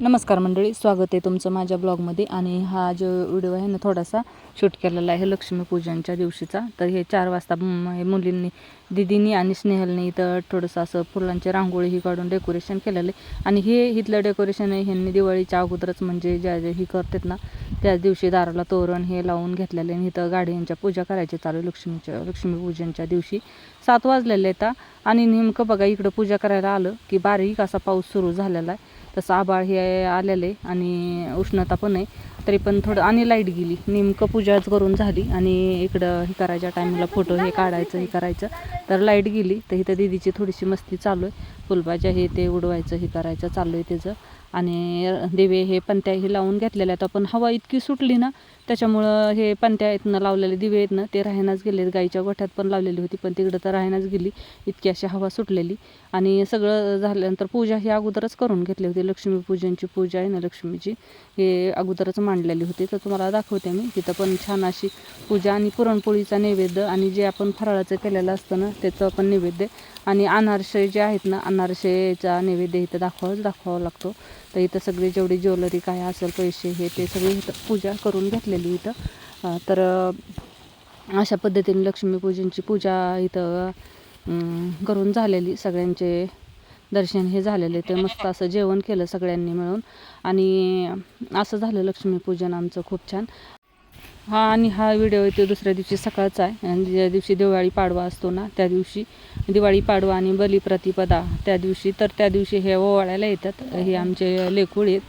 नमस्कार मंडळी स्वागत आहे तुमचं माझ्या ब्लॉगमध्ये. आणि हा जो व्हिडिओ आहे ना थोडासा शूट केलेला आहे लक्ष्मीपूजनच्या दिवशीचा. तर हे चार वाजता मुलींनी दिदीनी आणि स्नेहलनी इथं थोडंसं असं फुलांची रांगोळी ही काढून डेकोरेशन केलेलं आहे. आणि हे इथलं डेकोरेशन आहे ह्यांनी दिवाळीच्या अगोदरच म्हणजे ज्या ज्या ही करतात ना त्याच दिवशी दाराला तोरण हे लावून घेतलेले आणि इथं गाड्यांच्या पूजा करायची चालू लक्ष्मीच्या लक्ष्मीपूजनच्या दिवशी. सात वाजलेले आहेत. आणि नेमकं बघा इकडं पूजा करायला आलं की बारीक असा पाऊस सुरू झालेला आहे. तसं आबाळ हे आलेलं आहे आणि उष्णता पण आहे. तरी पण थोडं आणि लाइट गेली. नेमकं पूजाच करून झाली आणि इकडं हे करायच्या टायमाला फोटो हे काढायचं हे करायचं. तर लाइट गेली. तर इथं दिदीची थोडीशी मस्ती चालू आहे. फुलबाज्या हे ते उडवायचं हे करायचं चालू आहे त्याचं. आणि दिवे हे पण त्याही लावून घेतलेल्या आहेत. पण हवा इतकी सुटली ना त्याच्यामुळं हे पंत्या आहेत ना लावलेले दिवे आहेत ना ते राहायनाच गेले गाईच्या गोठ्यात पण लावलेली होती पण तिकडं तर राहायनाच गेली. इतकी अशी हवा सुटलेली. आणि सगळं झाल्यानंतर पूजा ही अगोदरच करून घेतली होती. लक्ष्मीपूजनची पूजा आहे ना लक्ष्मीची हे अगोदरच मांडलेली होती. तर तुम्हाला दाखवते मी. तिथं पण छान अशी पूजा आणि पुरणपोळीचा नैवेद्य आणि जे आपण फराळाचं केलेलं असतं ना त्याचं पण नैवेद्य. आणि अनारसे जे आहेत ना अनारसेचा नैवेद्य इथं दाखवाच दाखवावा लागतो. तर इथं सगळी जेवढी ज्वेलरी काय असेल पैसे हे ते सगळी इथं पूजा करून घेतले केली इथं. तर अशा पद्धतीने लक्ष्मीपूजनची पूजा इथं करून झालेली सगळ्यांचे दर्शन हे झालेले. ते मस्त असं जेवण केलं सगळ्यांनी मिळून. आणि असं झालं लक्ष्मीपूजन आमचं खूप छान. हा आणि हा व्हिडिओ येतो दुसऱ्या दिवशी सकाळचा आहे. आणि ज्या दिवशी दिवाळी पाडवा असतो ना त्या दिवशी दिवाळी पाडवा आणि बलिप्रतिपदा त्या दिवशी. तर त्या दिवशी हे ओवाळायला येतात. हे आमचे लेकूळ आहेत.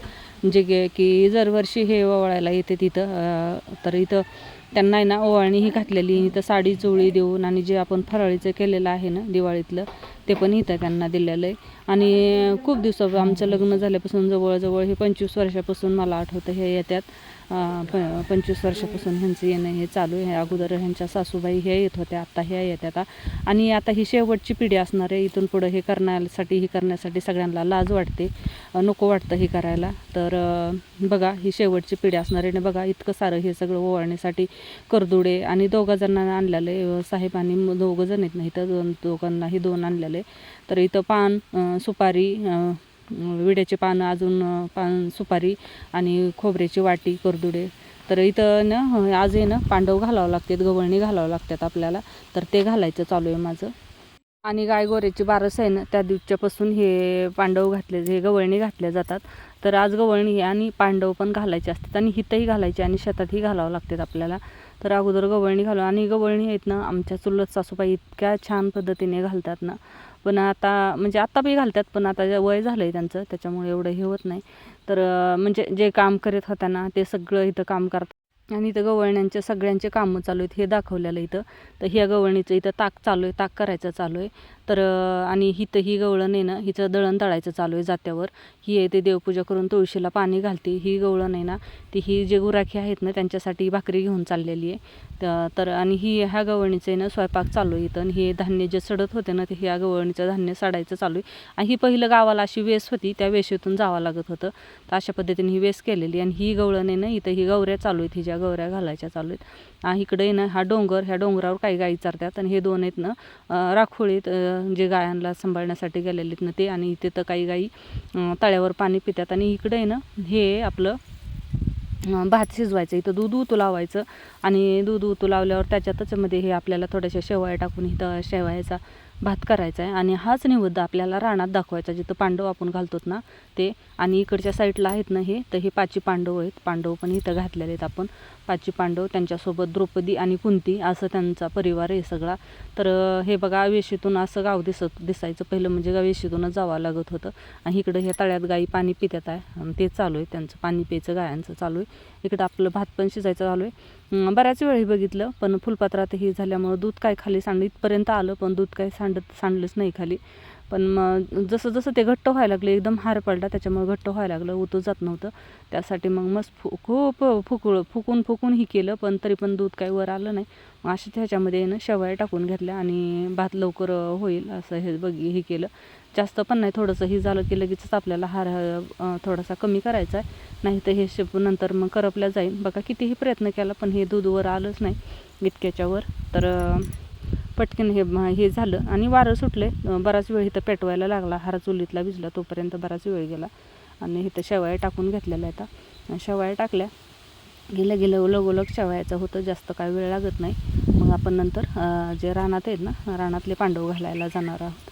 म्हणजे जे की की दरवर्षी हे ओवाळायला येते तिथं. तर इथं त्यांना आहे ना ओवाळणी ही घातलेली. इथं साडी चोळी देऊन आणि जे आपण फराळीचं केलेलं आहे ना दिवाळीतलं ते पण इथं त्यांना दिलेलं आहे. आणि खूप दिवसा आमचं लग्न झाल्यापासून जवळजवळ हे पंचवीस वर्षापासून मला आठवतं हे येतात प पंचवीस वर्षापासून ह्यांचं येणं हे चालू आहे. अगोदर ह्यांच्या सासूबाई हे येत होत्या आत्ता ह्या येतात आणि आता ही शेवटची पिढी असणार आहे. इथून पुढं हे करण्यासाठी ही करण्यासाठी सगळ्यांना लाज वाटते. नको वाटतं हे करायला. तर बघा ही शेवटची पिढी असणार आहे. आणि बघा इतकं सारं हे सगळं ओवाळण्यासाठी करदुडे आणि दोघा जणांना आणलेलं आहे. साहेब आणि दोघं जण आहेत नाही इथं दोन दोघांनाही दोन आणलेले तर इथं पान सुपारी विड्याचे पानं अजून पान सुपारी आणि खोबऱ्याची वाटी करदुडे. तर इथं ना आज आहे ना पांडव घालावं लागतात गवळणी घालावं लागतात आपल्याला. तर ते घालायचं चालू आहे माझं. आणि गाय गोऱ्याची बारस आहे ना त्या दिवसापासून हे पांडव घातले हे गवळणी घातल्या जातात. तर आज गवळणी आणि पांडव पण घालायचे असतात आणि हितही घालायचे आणि शेतातही घालावं लागतात आपल्याला. तर अगोदर गवळणी घालू आणि गवळणी आहेत ना आमच्या चुलत सासूबाई इतक्या छान पद्धतीने घालतात ना. पण आता म्हणजे आत्ता बी घालतात पण आता वय झालं आहे त्यांचं त्याच्यामुळे एवढं हे होत नाही. तर म्हणजे जे काम करत होता ना ते सगळं इथं काम करतात. आणि इथं गवळण्यांचे सगळ्यांचे कामं चालू आहेत हे दाखवलेलं इथं. तर ह्या गवळणीचं इथं ताक चालू आहे ताक करायचं चालू आहे. तर आणि हिथं ही गवळण आहे ना हिचं दळण तळायचं चालू आहे जात्यावर. ही आहे ते देवपूजा करून तुळशीला पाणी घालते. ही गवळण आहे ना ती ही जे गुराखी आहेत ना त्यांच्यासाठी भाकरी घेऊन चाललेली आहे. तर आणि ही ह्या गवळणीचं आहे ना स्वयंपाक चालू आहे इथं. आणि हे धान्य जे सडत होते ना ते ह्या गवळणीचं धान्य सडायचं चालू आहे. आणि ही पहिलं गावाला अशी वेस होती त्या वेशीतून जावं लागत होतं. तर अशा पद्धतीने ही वेस केलेली आणि ही गवळण आहे ना इथं ही गवऱ्या चालू आहेत हिच्या गवऱ्या घालायच्या चालू आहेत. आणि इकडे आहे ना हा डोंगर ह्या डोंगरावर काही गायी चारतात. आणि हे दोन आहेत ना राखोळीत जे गायांना सांभाळण्यासाठी गेलेले आहेत ना ते आणि इथे तर काही गायी तळ्यावर पाणी पितात आणि इकडे आहे ना हे आपलं भात शिजवायचं. इथं दूध उतू लावायचं आणि दूध उतू लावल्यावर त्याच्यातच मध्ये हे आपल्याला थोड्याशा शेवाळ्या टाकून इथं शेवायचा भात करायचा आहे आणि हाच निवेद्य आपल्याला रानात दाखवायचा जिथं पांडव आपण घालतोत ना ते. आणि इकडच्या साईडला आहेत ना हे तर हे पाची पांडव आहेत. पांडव पण इथं घातलेले आहेत आपण. पाची पांडव त्यांच्यासोबत द्रौपदी आणि कुंती असं त्यांचा परिवार आहे सगळा. तर हे बघा वेशीतून असं गाव दिसत दिसायचं पहिलं म्हणजे गाव वेशीतूनच जावं लागत होतं. आणि इकडं ह्या तळ्यात गाई पाणी पितात आहे. आणि ते चालू आहे. त्यांचं पाणी प्यायचं गायांचं चालू आहे. इकडं आपलं भात पण शिजायचं चालू आहे. बऱ्याच वेळी बघितलं पण फुलपात्रात हे झाल्यामुळं दूध काय खाली सांड इथपर्यंत आलं पण दूध काय सांडत सांडलंच नाही खाली. पण मग जसं जसं ते घट्ट व्हायला लागले एकदम हार पडला त्याच्यामुळे घट्ट व्हायला लागलं उतू जात नव्हतं. त्यासाठी मग मस्त फु खूप फुकळ फुकून फुकून ही केलं पण तरी पण दूध काही वर आलं नाही. मग अशा ह्याच्यामध्ये ना शेवया टाकून घेतल्या आणि भात लवकर होईल असं हे बघ हे केलं. जास्त पण नाही थोडंसं हे झालं की लगेचच आपल्याला हार थोडासा कमी करायचा आहे. नाही तर हे शेप नंतर मग करपल्या जाईल. बघा कितीही प्रयत्न केला पण हे दूध वर आलंच नाही इतक्याच्यावर. तर पटकन हे हे झालं आणि वारं सुटले. बराच वेळ इथं पेटवायला लागला. हार चुलीतला भिजला तोपर्यंत बराच वेळ गेला. आणि इथं शेवया टाकून घेतलेल्या आहेत. आणि टाकल्या. गेलं गेलं लगोलग शेवायचं होतं. जास्त काय वेळ लागत नाही. मग आपण नंतर जे रानात आहेत ना रानातले पांडव घालायला जाणार आहोत.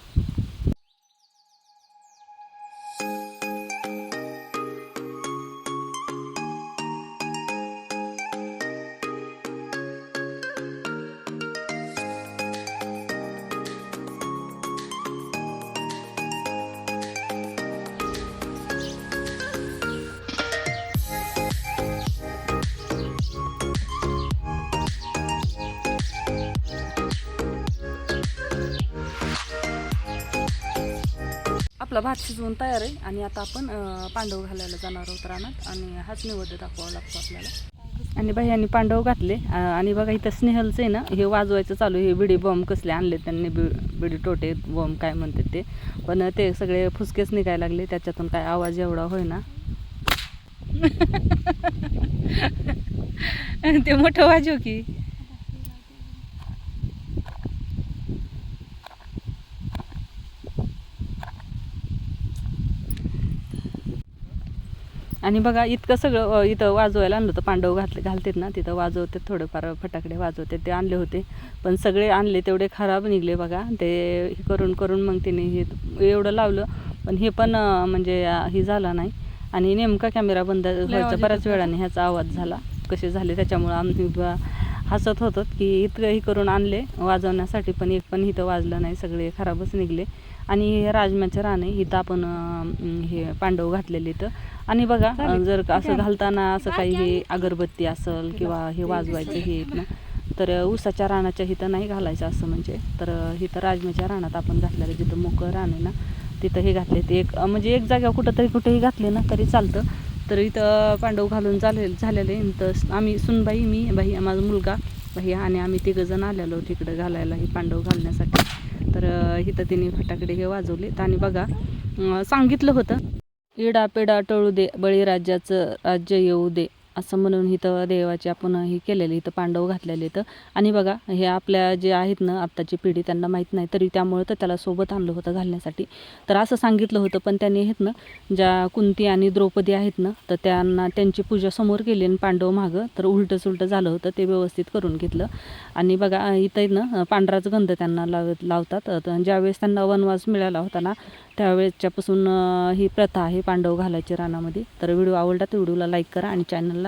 आपला भात शिजवून तयार आहे. आणि आता आपण पांडव घालायला जाणार आहोत रानात. आणि हाच निवड दाखवावा लागतो आपल्याला. आणि बाई यांनी पांडव घातले. आणि बघा इथं स्नेहलचं आहे ना हे वाजवायचं चालू आहे. हे बिडी बॉम्ब कसले आणले त्यांनी बि बिडी टोटे बॉम्ब काय म्हणतात ते. पण ते सगळे फुसकेच निघायला लागले. त्याच्यातून काय आवाज एवढा होय ना ते मोठं वाजव की. आणि बघा इतकं सगळं इथं वाजवायला आणलं होतं. पांडव घातले घालतात ना तिथं वाजवते थोडेफार फटाकडे वाजवते ते आणले होते. पण सगळे आणले तेवढे खराब निघले बघा. ते हे करून करून मग तिने हे एवढं लावलं. पण हे पण म्हणजे हे झालं नाही. आणि नेमका कॅमेरा बंद व्हायचा बऱ्याच वेळाने ह्याचा आवाज झाला. कसे झाले त्याच्यामुळं आम्ही हसत होतो की इतकं हे करून आणले. वाजवण्यासाठी पण एक पण इथं वाजलं नाही. सगळे खराबच निघले. आणि हे राजमाचे राणे इथं आपण हे पांडव घातलेले इथं. आणि बघा जर असं घालताना असं काही हे अगरबत्ती असेल किंवा हे वाजवायचं हे ना तर ऊसाच्या रानाच्या इथं नाही घालायचं असं म्हणजे. तर इथं राजमाच्या रानात आपण घातलेलं जिथं मोकळं रान आहे ना तिथं हे घातले ते एक म्हणजे एक जागा कुठंतरी कुठेही घातले ना तरी चालतं. तर इथं पांडव घालून झाले झालेले तर आम्ही सुनबाई मी बाई माझा मुलगा भैया आणि आम्ही तिघंजण आलेलो तिकडं घालायला हे पांडव घालण्यासाठी. तर इथं तिने फटाकडे हे वाजवले. आणि बघा सांगितलं होतं इडा पिडा टळू दे बळीराज्याचं राज्य येऊ दे. असं म्हणून इथं देवाची आपण हे केलेले इथं पांडव घातलेले इथं. आणि बघा हे आपल्या जे आहेत ना आत्ताची पिढी त्यांना माहीत नाही तरी त्यामुळं तर त्याला सोबत आणलं होतं घालण्यासाठी. तर असं सांगितलं होतं पण त्यांनी आहेत ना ज्या कुंती आणि द्रौपदी आहेत ना तर त्यांना त्यांची पूजा समोर केली आणि पांडव मागं तर उलटं सुलटं झालं होतं ते व्यवस्थित करून घेतलं. आणि बघा इथं आहेत ना पांढराच गंध त्यांना लाव लावतात. तर ज्यावेळेस त्यांना वनवास मिळाला होता ना त्यावेळेसच्यापासून ही प्रथा आहे पांडव घालायची रानामध्ये. तर व्हिडिओ आवडला तर व्हिडिओला लाईक करा आणि चॅनलला